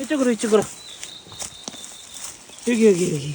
이쪽으로 이쪽으로. 여기 여기 여기.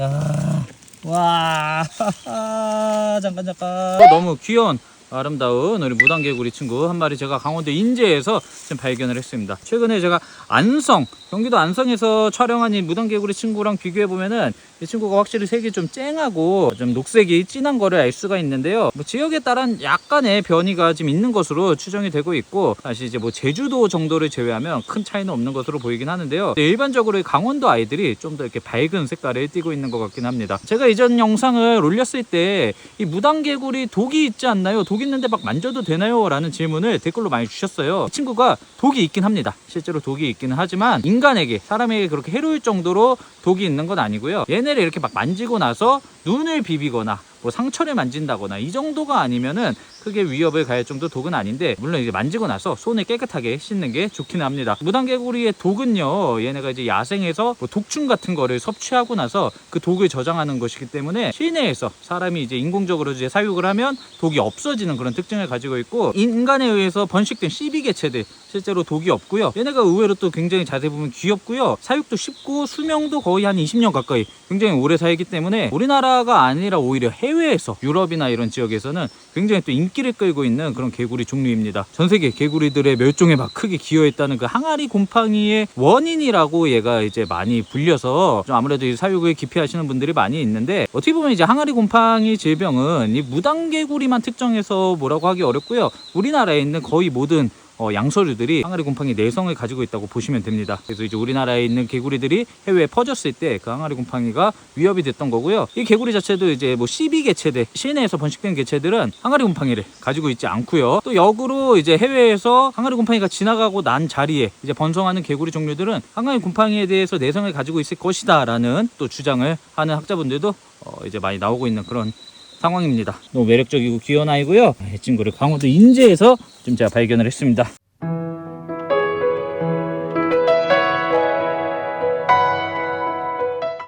야, 와. 잠깐 잠깐. 너무 귀여운 아름다운 우리 무당개구리 친구 한 마리 제가 강원도 인제에서 지금 발견을 했습니다. 최근에 제가 안성 경기도 안성에서 촬영한 이 무당개구리 친구랑 비교해 보면은 이 친구가 확실히 색이 좀 쨍하고 좀 녹색이 진한 거를 알 수가 있는데요. 뭐 지역에 따른 약간의 변이가 지금 있는 것으로 추정이 되고 있고 사실 이제 뭐 제주도 정도를 제외하면 큰 차이는 없는 것으로 보이긴 하는데요. 근데 일반적으로 이 강원도 아이들이 좀 더 이렇게 밝은 색깔을 띠고 있는 것 같긴 합니다. 제가 이전 영상을 올렸을 때 이 무당개구리 독이 있지 않나요? 독 있는데 막 만져도 되나요? 라는 질문을 댓글로 많이 주셨어요. 이 친구가 독이 있긴 합니다. 실제로 독이 있기는 하지만 인간에게 사람에게 그렇게 해로울 정도로 독이 있는 건 아니고요. 얘네를 이렇게 막 만지고 나서 눈을 비비거나 뭐 상처를 만진다거나 이 정도가 아니면은 크게 위협을 가할 정도 독은 아닌데 물론 이제 만지고 나서 손을 깨끗하게 씻는 게 좋기는 합니다. 무당개구리의 독은요 얘네가 이제 야생에서 뭐 독충 같은 거를 섭취하고 나서 그 독을 저장하는 것이기 때문에 실내에서 사람이 이제 인공적으로 이제 사육을 하면 독이 없어지는 그런 특징을 가지고 있고 인간에 의해서 번식된 씨비 개체들 실제로 독이 없고요. 얘네가 의외로 또 굉장히 자세히 보면 귀엽고요. 사육도 쉽고 수명도 거의 한 20년 가까이 굉장히 오래 살기 때문에 우리나라가 아니라 오히려 해외 에서 유럽이나 이런 지역에서는 굉장히 또 인기를 끌고 있는 그런 개구리 종류입니다. 전 세계 개구리들의 멸종에 막 크게 기여했다는 그 항아리 곰팡이의 원인이라고 얘가 이제 많이 불려서 좀 아무래도 이 사육을 기피하시는 분들이 많이 있는데 어떻게 보면 이제 항아리 곰팡이 질병은 이 무당개구리만 특정해서 뭐라고 하기 어렵고요. 우리나라에 있는 거의 모든 어, 양서류들이 항아리 곰팡이 내성을 가지고 있다고 보시면 됩니다. 그래서 이제 우리나라에 있는 개구리들이 해외에 퍼졌을 때 그 항아리 곰팡이가 위협이 됐던 거고요. 이 개구리 자체도 이제 뭐 CB 개체들, 시내에서 번식된 개체들은 항아리 곰팡이를 가지고 있지 않고요. 또 역으로 이제 해외에서 항아리 곰팡이가 지나가고 난 자리에 이제 번성하는 개구리 종류들은 항아리 곰팡이에 대해서 내성을 가지고 있을 것이다라는 또 주장을 하는 학자분들도 어, 이제 많이 나오고 있는 그런 상황입니다. 너무 매력적이고 귀여운 아이고요. 이 친구를 강원도 인제에서 지금 제가 발견을 했습니다.